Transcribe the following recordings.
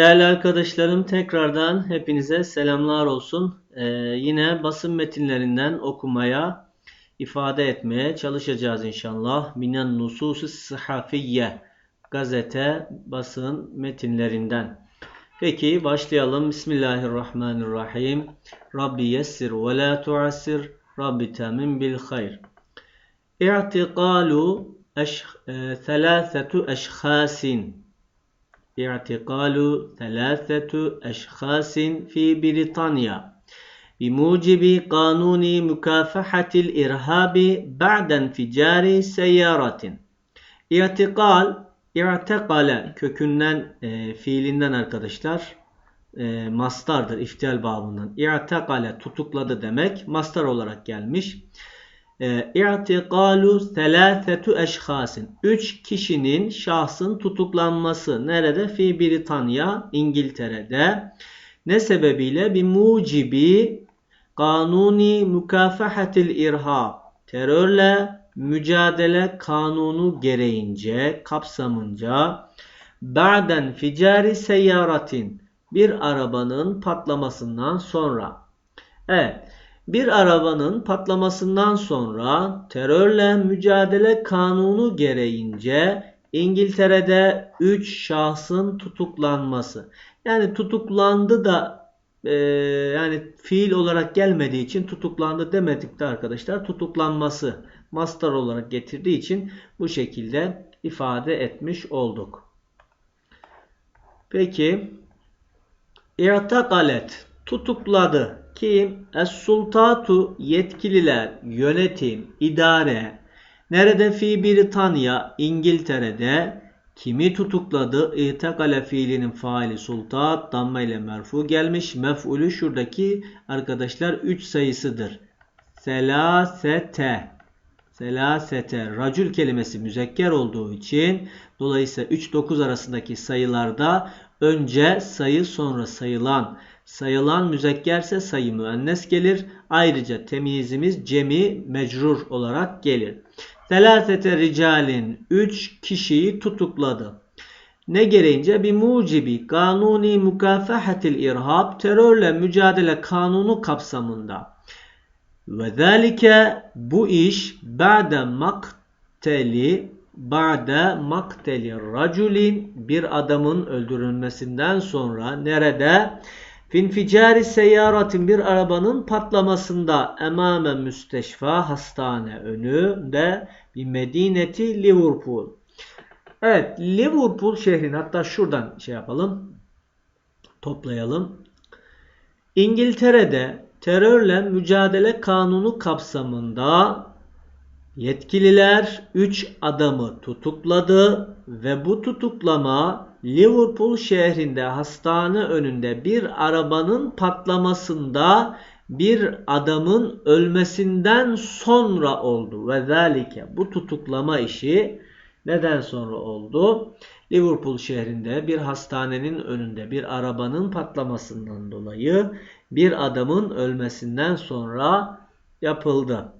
Değerli arkadaşlarım tekrardan hepinize selamlar olsun. Ee, yine basın metinlerinden okumaya, ifade etmeye çalışacağız inşallah. Minen nususu sıhafiyye gazete basın metinlerinden. Peki başlayalım. Bismillahirrahmanirrahim. Rabbi yessir ve la tuassir. Rabbi temin bil hayr. İ'tikalu eş, e, thelâthetu eşhâsin i'tikalu thalâthetu eşhâsin fi Britanya bimucibi kanuni mükafahatil irhabi ba'den ficari seyyaratin. İ'tikal, i'tekale kökünden, e, fiilinden arkadaşlar e, mastardır iftial babından. İ'tekale tutukladı demek mastar olarak gelmiş. E, İ'tikalu selâsetu eşhasin. Üç kişinin şahsın tutuklanması. Nerede? Fi Britanya, İngiltere'de. Ne sebebiyle? Bir mucibi kanuni mükafahatil irhab. Terörle mücadele kanunu gereğince, kapsamınca ba'den ficari seyyaratin bir arabanın patlamasından sonra. Evet. Bir arabanın patlamasından sonra terörle mücadele kanunu gereğince İngiltere'de 3 şahsın tutuklanması. Yani tutuklandı da e, yani fiil olarak gelmediği için tutuklandı demedik de arkadaşlar tutuklanması master olarak getirdiği için bu şekilde ifade etmiş olduk. Peki İ'takalet tutukladı kim? Es-sultatu yetkililer, yönetim, idare. Nerede? Fi Britanya, İngiltere'de. Kimi tutukladı? İtekale fiilinin faili sultat, damma ile merfu gelmiş. Mef'ulü şuradaki arkadaşlar 3 sayısıdır. Selasete. Selasete. Racül kelimesi müzekker olduğu için dolayısıyla 3-9 arasındaki sayılarda önce sayı sonra sayılan Sayılan müzekkerse sayı müennes gelir. Ayrıca temyizimiz cemi mecrur olarak gelir. Selasete ricalin 3 kişiyi tutukladı. Ne gereğince bir mucibi kanuni mukafahatil irhab terörle mücadele kanunu kapsamında. Ve zalike bu iş ba'de makteli ba'de makteli raculin bir adamın öldürülmesinden sonra nerede? Finficari seyyaratin bir arabanın patlamasında emame müsteşfa hastane önünde bir medineti Liverpool. Evet Liverpool şehrin hatta şuradan şey yapalım toplayalım. İngiltere'de terörle mücadele kanunu kapsamında yetkililer 3 adamı tutukladı ve bu tutuklama Liverpool şehrinde hastane önünde bir arabanın patlamasında bir adamın ölmesinden sonra oldu. Ve zalike bu tutuklama işi neden sonra oldu? Liverpool şehrinde bir hastanenin önünde bir arabanın patlamasından dolayı bir adamın ölmesinden sonra yapıldı.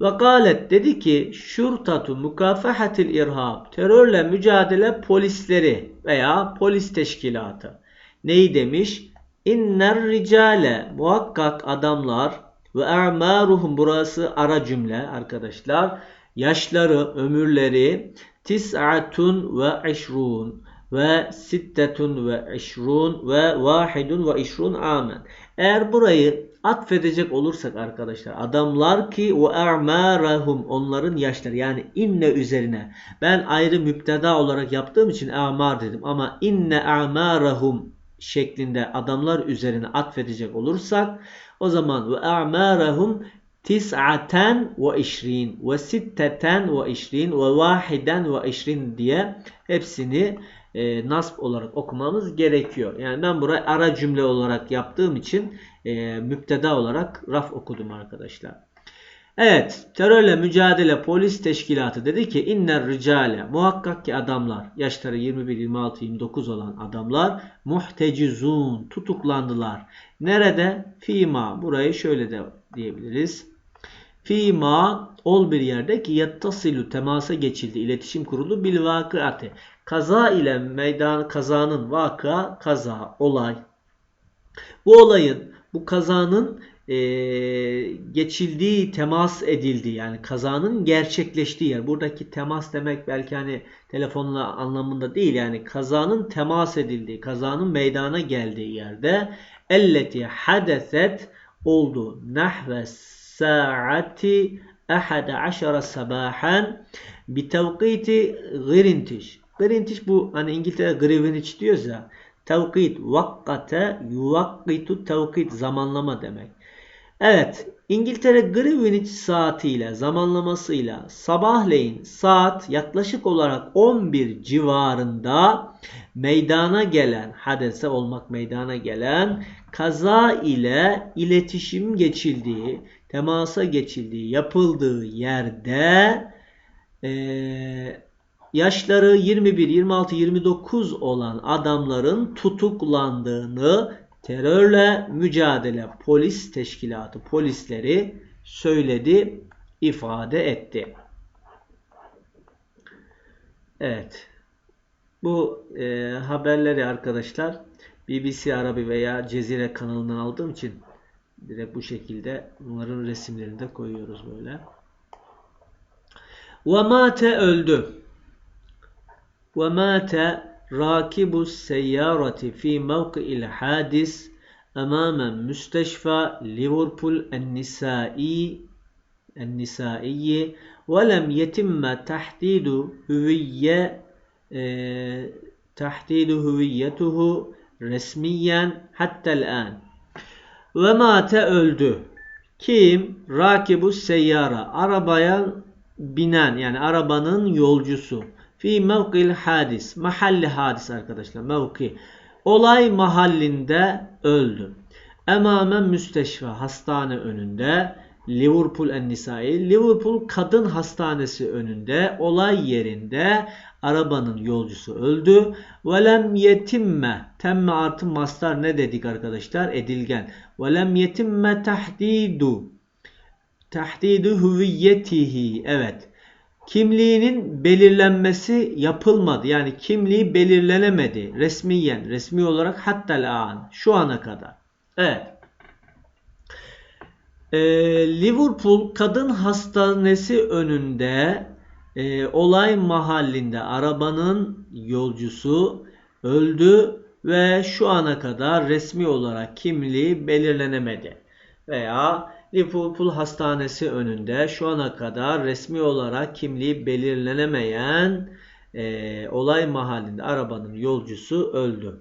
Ve galet dedi ki şurtatu mukafahatil irhab terörle mücadele polisleri veya polis teşkilatı. Neyi demiş? İnner ricale muhakkak adamlar ve a'maruhum burası ara cümle arkadaşlar. Yaşları, ömürleri tis'atun ve işrun ve sittetun ve işrun ve vahidun ve işrun amen. Eğer burayı atfedecek olursak arkadaşlar adamlar ki o a'marahum onların yaşları yani inne üzerine. Ben ayrı müpteda olarak yaptığım için a'mar dedim ama inne a'marahum şeklinde adamlar üzerine atfedecek olursak o zaman ve a'marahum tis'aten ve işrin ve sitteten ve işrin ve vahiden ve işrin diye hepsini e, nasb olarak okumamız gerekiyor. Yani ben burayı ara cümle olarak yaptığım için e, müpteda olarak raf okudum arkadaşlar. Evet, terörle mücadele polis teşkilatı dedi ki inner ricale muhakkak ki adamlar yaşları 21, 26, 29 olan adamlar muhtecizun tutuklandılar. Nerede? Fima burayı şöyle de diyebiliriz. Fima ol bir yerde ki yattasilu temasa geçildi, iletişim kurulu bil vakıate kaza ile meydan kazanın vaka kaza olay. Bu olayın bu kazanın e, geçildiği, temas edildiği yani kazanın gerçekleştiği yer. Buradaki temas demek belki hani telefonla anlamında değil yani kazanın temas edildiği, kazanın meydana geldiği yerde elleti hadeset oldu. Nahve saati 11 sabahan bi tevkiti Greenwich. Greenwich bu hani İngiltere Greenwich diyoruz ya. Tevkit vakkate yuvakkitu tevkit zamanlama demek. Evet İngiltere Greenwich saatiyle zamanlamasıyla sabahleyin saat yaklaşık olarak 11 civarında meydana gelen hadese olmak meydana gelen kaza ile iletişim geçildiği temasa geçildiği yapıldığı yerde eee yaşları 21, 26, 29 olan adamların tutuklandığını terörle mücadele polis teşkilatı polisleri söyledi, ifade etti. Evet. Bu e, haberleri arkadaşlar BBC Arabi veya Cezire kanalından aldığım için Direkt bu şekilde bunların resimlerini de koyuyoruz böyle. Ve mate öldü. Ve mate rakibu seyyarati fi mevki'il hadis amame müsteşfa Liverpool en-nisai en-nisaiyi ve lem yetimme tahdidu hüviyye e, tahdidu hüviyyetuhu resmiyen hatta el-an ve mate öldü. Kim? Rakibu seyyara. Arabaya binen yani arabanın yolcusu. Fi mevkil hadis. Mahalli hadis arkadaşlar. Mevki. Olay mahallinde öldü. Emamen müsteşfa. Hastane önünde. Liverpool en-Nisai. Liverpool kadın hastanesi önünde. Olay yerinde arabanın yolcusu öldü. Velem yetimme. Temme artı mastar ne dedik arkadaşlar? Edilgen. Velem yetimme tahdidu. Tahdidu hüviyetihi. Evet kimliğinin belirlenmesi yapılmadı. Yani kimliği belirlenemedi resmiyen, resmi olarak hatta an, şu ana kadar. Evet. Ee, Liverpool Kadın Hastanesi önünde e, olay mahallinde arabanın yolcusu öldü ve şu ana kadar resmi olarak kimliği belirlenemedi. Veya Liverpool Hastanesi önünde şu ana kadar resmi olarak kimliği belirlenemeyen e, olay mahallinde arabanın yolcusu öldü.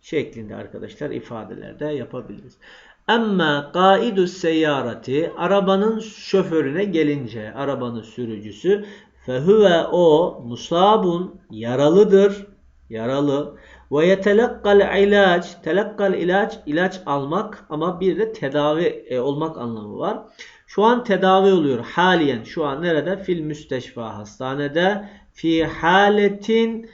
Şeklinde arkadaşlar ifadelerde yapabiliriz. Ama kaidu seyyarati arabanın şoförüne gelince arabanın sürücüsü fehuve o musabun yaralıdır. Yaralı. Ve yetelekkal ilaç. Telekkal ilaç, ilaç almak ama bir de tedavi e, olmak anlamı var. Şu an tedavi oluyor. Haliyen şu an nerede? Fil müsteşfa hastanede. Fi haletin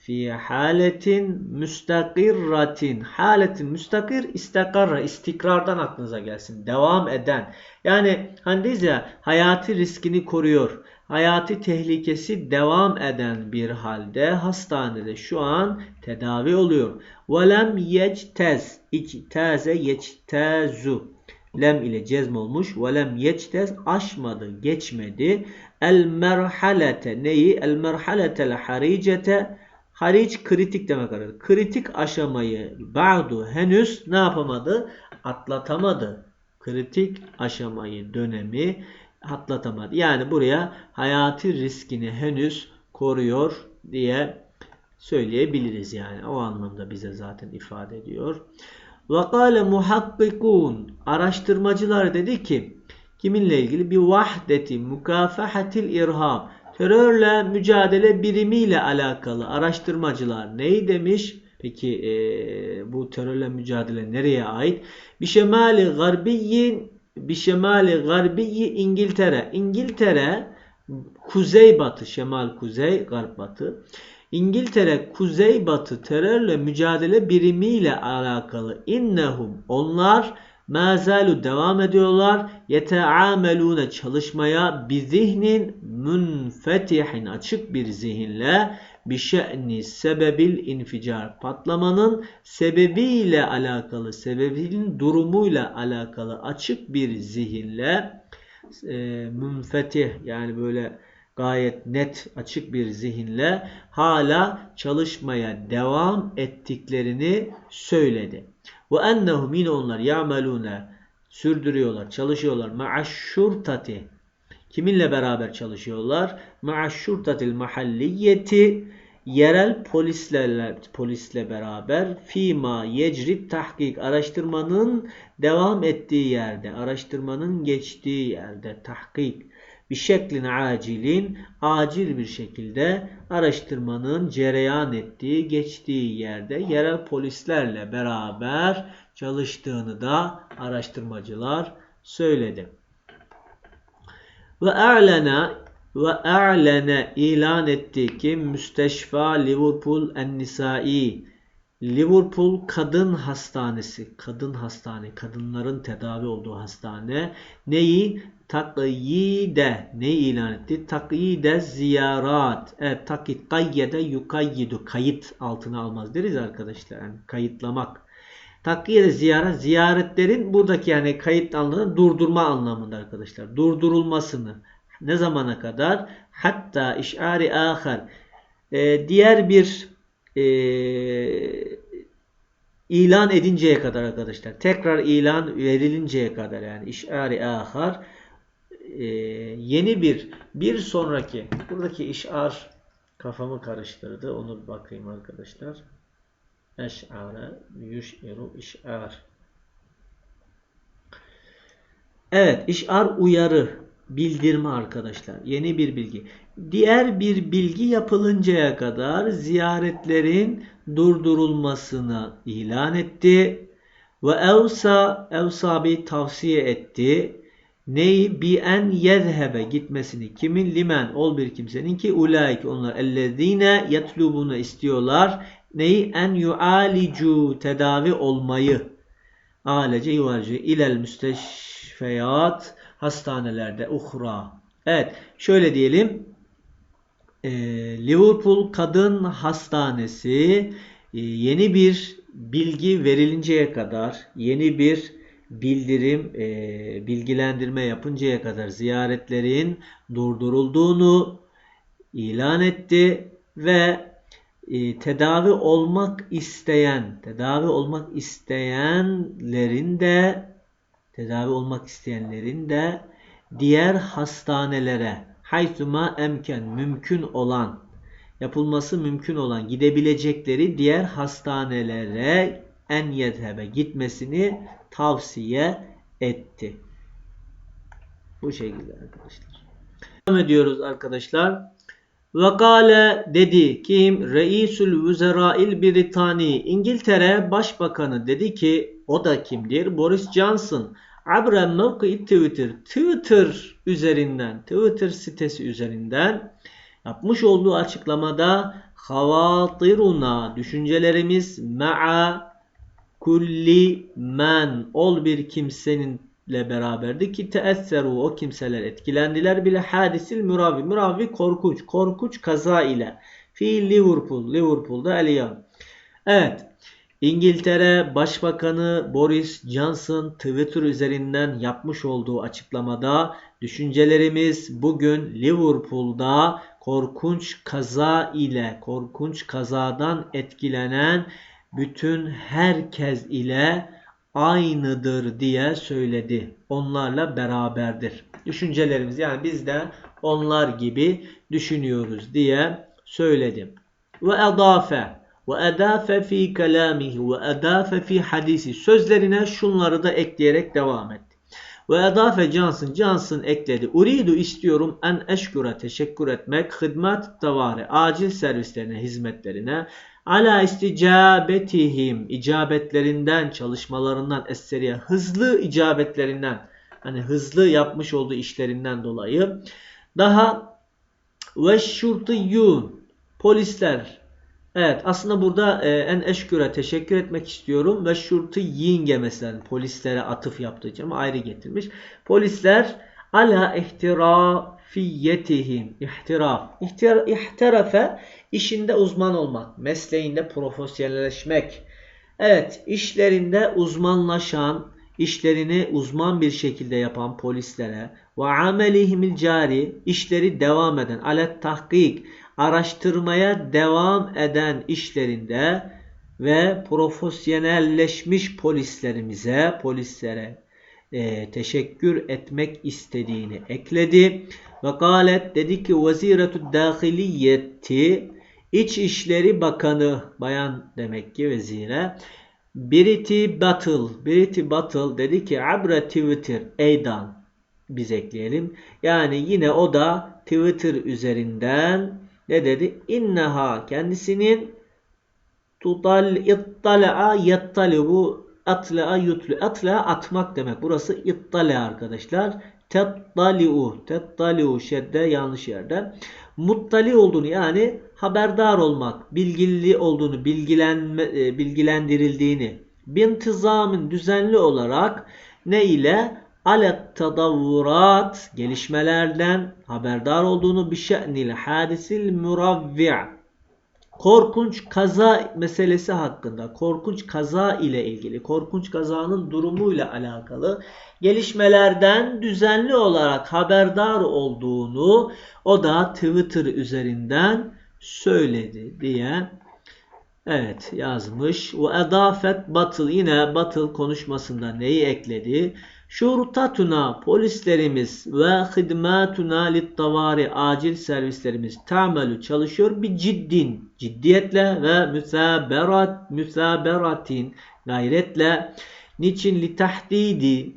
fi haletin müstakirratin. Haletin müstakir istakarra istikrardan aklınıza gelsin. Devam eden. Yani hani deyiz ya hayati riskini koruyor. Hayati tehlikesi devam eden bir halde hastanede şu an tedavi oluyor. Ve lem yectez. İcteze yectezu. Lem ile cezm olmuş. Ve lem yectez aşmadı, geçmedi. El merhalete neyi? El merhaletel haricete hariç kritik demek arası. Kritik aşamayı ba'du henüz ne yapamadı? Atlatamadı. Kritik aşamayı, dönemi atlatamadı. Yani buraya hayati riskini henüz koruyor diye söyleyebiliriz yani. O anlamda bize zaten ifade ediyor. Ve muhakkikun araştırmacılar dedi ki kiminle ilgili bir vahdeti mukafahatil irhab terörle mücadele birimiyle alakalı araştırmacılar neyi demiş? Peki e, bu terörle mücadele nereye ait? Bir şemali garbiyin bir şemali garbiyi İngiltere. İngiltere kuzey batı, şemal kuzey, garp batı. İngiltere kuzey batı terörle mücadele birimiyle alakalı innehum onlar Mazalu devam ediyorlar. Yeteamelune çalışmaya bi zihnin münfetihin açık bir zihinle bir şe'ni sebebil inficar patlamanın sebebiyle alakalı sebebinin durumuyla alakalı açık bir zihinle e, münfetih yani böyle gayet net açık bir zihinle hala çalışmaya devam ettiklerini söyledi. Ve ennehum yine onlar yamelune sürdürüyorlar, çalışıyorlar. Ma'aşşurtati. Kiminle beraber çalışıyorlar? Ma'aşşurtatil mahalliyeti. Yerel polislerle polisle beraber fima yecrit tahkik. Araştırmanın devam ettiği yerde, araştırmanın geçtiği yerde tahkik bir şeklin acilin acil bir şekilde araştırmanın cereyan ettiği, geçtiği yerde yerel polislerle beraber çalıştığını da araştırmacılar söyledi. Ve a'lena ve a'lene ilan etti ki müsteşfa Liverpool en-nisai Liverpool Kadın Hastanesi, kadın hastane, kadınların tedavi olduğu hastane neyi? Takyide ne ilan etti? Takyide ziyarat. Evet, takit kayyede yukayyidu. Kayıt altına almaz deriz arkadaşlar. Yani kayıtlamak. Takyide ziyaret, ziyaretlerin buradaki yani kayıt anlamında durdurma anlamında arkadaşlar. Durdurulmasını. Ne zamana kadar? Hatta işari ahar. Ee, diğer bir e, ilan edinceye kadar arkadaşlar. Tekrar ilan verilinceye kadar yani işari ahar e, yeni bir bir sonraki buradaki işar kafamı karıştırdı. Onu bakayım arkadaşlar. Eş'ara yuş'iru işar. Evet, işar uyarı, bildirme arkadaşlar. Yeni bir bilgi. Diğer bir bilgi yapılıncaya kadar ziyaretlerin durdurulmasını ilan etti. Ve evsa, evsa bir tavsiye etti. Neyi? Bi en yezhebe gitmesini. Kimin? Limen. Ol bir kimsenin ki ulaik onlar ellezine yetlubunu istiyorlar. Neyi? En yualicu tedavi olmayı. Alece yualicu ilel müsteşfeyat hastanelerde uhra. Evet. Şöyle diyelim. Ee, Liverpool Kadın Hastanesi e, yeni bir bilgi verilinceye kadar yeni bir bildirim, e, bilgilendirme yapıncaya kadar ziyaretlerin durdurulduğunu ilan etti ve e, tedavi olmak isteyen, tedavi olmak isteyenlerin de tedavi olmak isteyenlerin de diğer hastanelere haytuma emken mümkün olan yapılması mümkün olan gidebilecekleri diğer hastanelere en yedhebe gitmesini tavsiye etti. Bu şekilde arkadaşlar. Devam ediyoruz arkadaşlar. Vakale dedi kim? Reisül Vüzera'il Britani İngiltere Başbakanı dedi ki o da kimdir? Boris Johnson. Abre mevki Twitter. Twitter üzerinden, Twitter sitesi üzerinden yapmış olduğu açıklamada havatiruna düşüncelerimiz ma'a kulli men ol bir kimseninle beraberdi ki teesseru o kimseler etkilendiler bile hadisil müravi. Müravi korkunç. Korkunç kaza ile. Fi Liverpool. Liverpool'da Eliyan. Evet. İngiltere Başbakanı Boris Johnson Twitter üzerinden yapmış olduğu açıklamada düşüncelerimiz bugün Liverpool'da korkunç kaza ile korkunç kazadan etkilenen bütün herkes ile aynıdır diye söyledi. Onlarla beraberdir. Düşüncelerimiz yani biz de onlar gibi düşünüyoruz diye söyledi. Ve edafe ve edafe fi kelamihi ve edafe fi hadisi sözlerine şunları da ekleyerek devam etti. Ve edafe Johnson, Johnson ekledi. Uridu istiyorum en eşkura teşekkür etmek hizmet davari acil servislerine hizmetlerine ala isticabetihim icabetlerinden çalışmalarından eseriye hızlı icabetlerinden hani hızlı yapmış olduğu işlerinden dolayı daha ve şurtiyun polisler Evet aslında burada e, en eşküre teşekkür etmek istiyorum ve şurtu yinge mesela polislere atıf yaptığım ayrı getirmiş. Polisler ala ihtirafiyetihim ihtiraf İhtir, ihtirafe işinde uzman olmak mesleğinde profesyonelleşmek evet işlerinde uzmanlaşan işlerini uzman bir şekilde yapan polislere ve amelihimil cari işleri devam eden alet tahkik araştırmaya devam eden işlerinde ve profesyonelleşmiş polislerimize, polislere e, teşekkür etmek istediğini ekledi. Ve galet dedi ki veziretu dahiliyeti İçişleri Bakanı bayan demek ki vezire Briti Battle Briti Battle dedi ki abra Twitter eydan biz ekleyelim. Yani yine o da Twitter üzerinden ne dedi? İnneha kendisinin tutal ittala'a yattali bu atla'a yutlu. Atla'a atmak demek. Burası ittala arkadaşlar. Tettali'u. Tettali'u şedde yanlış yerde. Muttali olduğunu yani haberdar olmak, bilgili olduğunu, bilgilenme, e, bilgilendirildiğini, bintizamin düzenli olarak ne ile alet tadavvurat gelişmelerden haberdar olduğunu bir şe'nil hadisil muravvi' korkunç kaza meselesi hakkında korkunç kaza ile ilgili korkunç kazanın durumuyla alakalı gelişmelerden düzenli olarak haberdar olduğunu o da Twitter üzerinden söyledi diye evet yazmış. Ve edafet batıl yine batıl konuşmasında neyi ekledi? Şurtatuna polislerimiz ve hidmatuna littavari acil servislerimiz tamelü çalışıyor. Bir ciddin ciddiyetle ve müsaberat müsaberatin gayretle. Niçin? Li tahdidi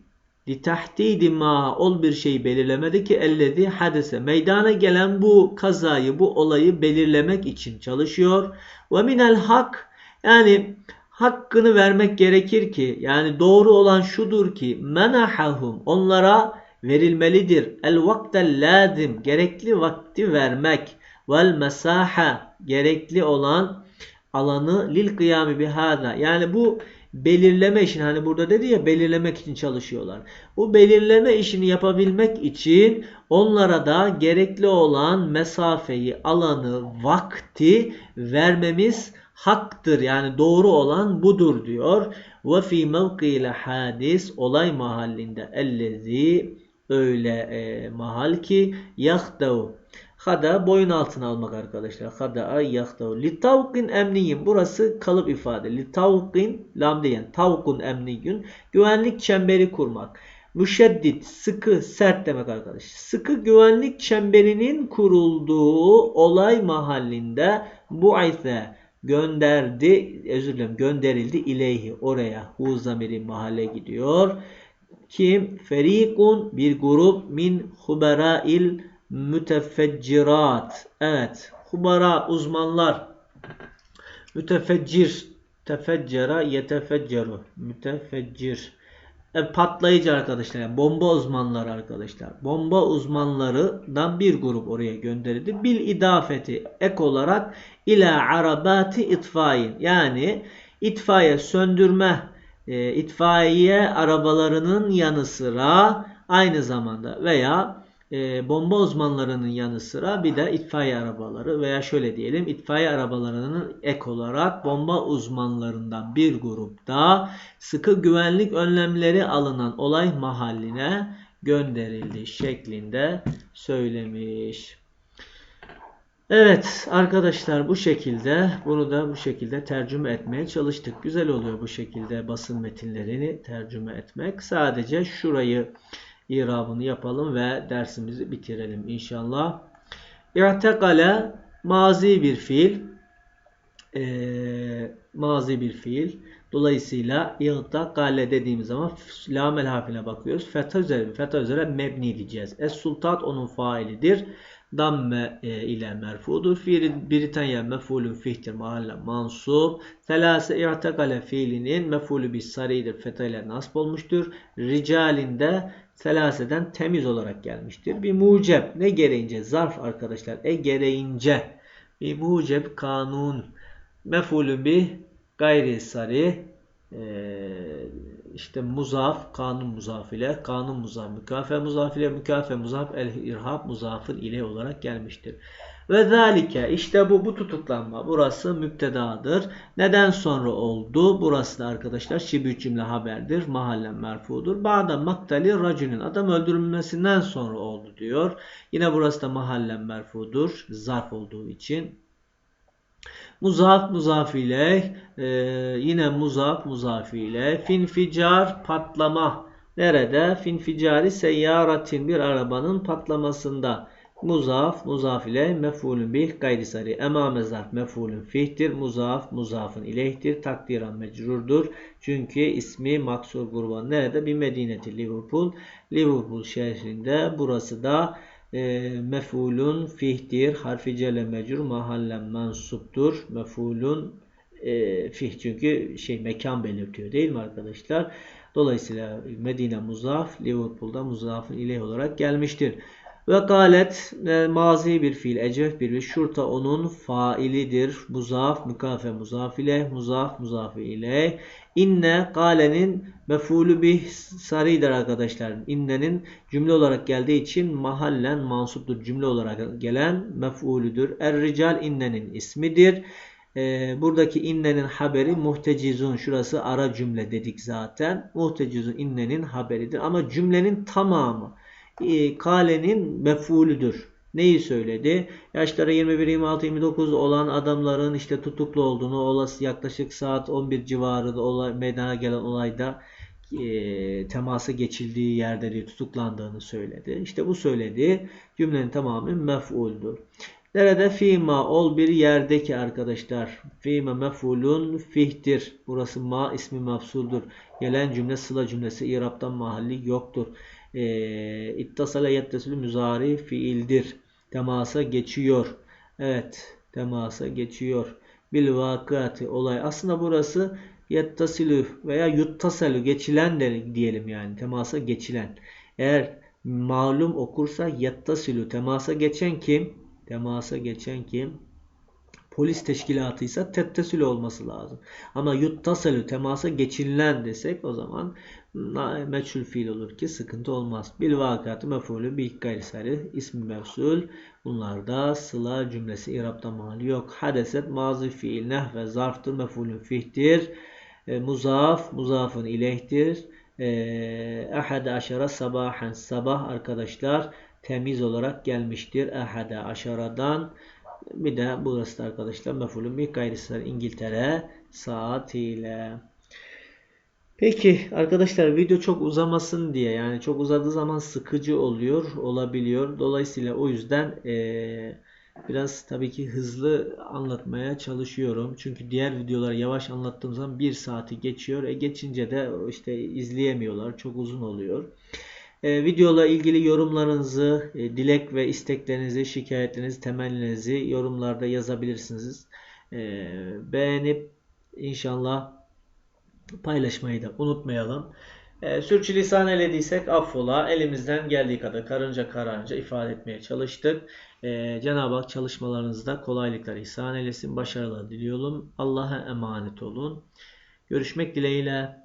li tahdidi ma ol bir şey belirlemedi ki ellezi hadese meydana gelen bu kazayı bu olayı belirlemek için çalışıyor. Ve minel hak yani hakkını vermek gerekir ki yani doğru olan şudur ki menahahum onlara verilmelidir. El vaktel lazim gerekli vakti vermek vel mesaha gerekli olan alanı lil kıyami bihada yani bu belirleme işini hani burada dedi ya belirlemek için çalışıyorlar. Bu belirleme işini yapabilmek için onlara da gerekli olan mesafeyi, alanı, vakti vermemiz haktır yani doğru olan budur diyor. Ve fi mevkiyle hadis olay mahallinde ellezi öyle e, mahal ki yahdav Hada boyun altına almak arkadaşlar. Hada yahdav. Li tavkin emniyin. Burası kalıp ifade. Li tavkin lam diyen. Tavkun emniyün. Güvenlik çemberi kurmak. Müşeddit, sıkı, sert demek arkadaş. Sıkı güvenlik çemberinin kurulduğu olay mahallinde bu ayse gönderdi, özür dilerim gönderildi ileyhi oraya. Hu zamiri mahalle gidiyor. Kim? Ferikun bir grup min huberail mütefeccirat. Evet. Hubara uzmanlar. Mütefeccir. Tefeccera yetefecceru. Mütefeccir. E, patlayıcı arkadaşlar. Yani bomba uzmanları arkadaşlar. Bomba uzmanlarından bir grup oraya gönderildi. Bil idafeti ek olarak ila arabati itfain. Yani itfaiye söndürme e, itfaiye arabalarının yanı sıra aynı zamanda veya e, bomba uzmanlarının yanı sıra bir de itfaiye arabaları veya şöyle diyelim itfaiye arabalarının ek olarak bomba uzmanlarından bir grupta sıkı güvenlik önlemleri alınan olay mahalline gönderildi şeklinde söylemiş. Evet arkadaşlar bu şekilde bunu da bu şekilde tercüme etmeye çalıştık. Güzel oluyor bu şekilde basın metinlerini tercüme etmek. Sadece şurayı irabını yapalım ve dersimizi bitirelim inşallah. İ'tekale mazi bir fiil. E, mazi bir fiil. Dolayısıyla i'tekale dediğimiz zaman lamel harfine bakıyoruz. Fetha üzere, fetha üzere mebni diyeceğiz. Es sultat onun failidir. Damme e, ile merfudur. Fiili Britanya mefulün fihtir mahalle mansub. Selase i'tekale fiilinin mefulü bir saridir. Fetha ile nasb olmuştur. Ricalinde selaseden temiz olarak gelmiştir. Bir muceb ne gereğince? Zarf arkadaşlar. E gereğince. Bir muceb kanun. Mefulün bih gayri sari e, işte muzaf kanun muzaf ile kanun muzaf mükafe muzaf ile mükafe muzaf el irhab muzafın ile olarak gelmiştir. Ve zalike işte bu bu tutuklanma burası müptedadır. Neden sonra oldu? Burası da arkadaşlar şibü cümle haberdir. Mahallen merfudur. Bağda maktali racülün adam öldürülmesinden sonra oldu diyor. Yine burası da mahallen merfudur. Zarf olduğu için. Muzaf muzaf ile e, yine muzaf muzaf ile finficar patlama nerede? Finficari seyyaratin bir arabanın patlamasında muzaf muzaf ile mef'ulün bih gayri sari. Emame zarf mef'ulün fihtir. Muzaf muzafın ileyhtir. Takdiran mecrurdur. Çünkü ismi maksur gruban nerede? Bir medineti Liverpool. Liverpool şehrinde burası da e, mef'ulun fihtir. Harfi celle mecrur mahallen mensuptur. Mef'ulun e, fih. Çünkü şey mekan belirtiyor değil mi arkadaşlar? Dolayısıyla Medine muzaf Liverpool'da muzafın ileyh olarak gelmiştir ve galet e, mazi bir fiil, ecef bir fiil. Şurta onun failidir. Muzaf, mükafe, muzaf ile, muzaf, muzaf ile. İnne galenin mefulü bih sarıdır arkadaşlar. İnnenin cümle olarak geldiği için mahallen mansuptur. Cümle olarak gelen mef'ulüdür. Er rical innenin ismidir. E, buradaki innenin haberi muhtecizun. Şurası ara cümle dedik zaten. Muhtecizun innenin haberidir. Ama cümlenin tamamı e, kalenin mef'ulüdür. Neyi söyledi? Yaşları 21, 26, 29 olan adamların işte tutuklu olduğunu, olası yaklaşık saat 11 civarında olay, meydana gelen olayda e, temasa geçildiği yerde diye tutuklandığını söyledi. İşte bu söylediği cümlenin tamamı mef'uldür. Nerede? Fima ol bir yerdeki arkadaşlar. Fima mef'ulun fihtir. Burası ma ismi mefsuldur. Gelen cümle sıla cümlesi. İraptan mahalli yoktur e, ittasale yettesülü müzari fiildir. Temasa geçiyor. Evet. Temasa geçiyor. Bil vakıati olay. Aslında burası yettasilü veya yuttasalü geçilen de diyelim yani. Temasa geçilen. Eğer malum okursa yettasilü temasa geçen kim? Temasa geçen kim? Polis teşkilatıysa tettesül olması lazım. Ama yuttasalü temasa geçirilen desek o zaman meçhul fiil olur ki sıkıntı olmaz. Bil vakatı mefulü bi gayrisari ismi mevsul. Bunlarda sıla cümlesi irapta mali yok. Hadeset mazi fiil ve zarftır mefulün fihtir. E, muzaf muzafın ileyhtir. E, ahade aşara sabahen sabah arkadaşlar temiz olarak gelmiştir. Ahade aşaradan bir de burası da arkadaşlar mefulün bir gayrısılar İngiltere saatiyle. Peki arkadaşlar video çok uzamasın diye yani çok uzadığı zaman sıkıcı oluyor olabiliyor. Dolayısıyla o yüzden ee, biraz tabii ki hızlı anlatmaya çalışıyorum. Çünkü diğer videoları yavaş anlattığım zaman bir saati geçiyor. E geçince de işte izleyemiyorlar. Çok uzun oluyor. E, videola ilgili yorumlarınızı, e, dilek ve isteklerinizi, şikayetlerinizi, temennilerinizi yorumlarda yazabilirsiniz. E, beğenip inşallah paylaşmayı da unutmayalım. E, sürçülisan elediysek affola. Elimizden geldiği kadar karınca kararınca ifade etmeye çalıştık. Cenab-ı Hak çalışmalarınızda kolaylıklar ihsan eylesin. Başarılar diliyorum. Allah'a emanet olun. Görüşmek dileğiyle.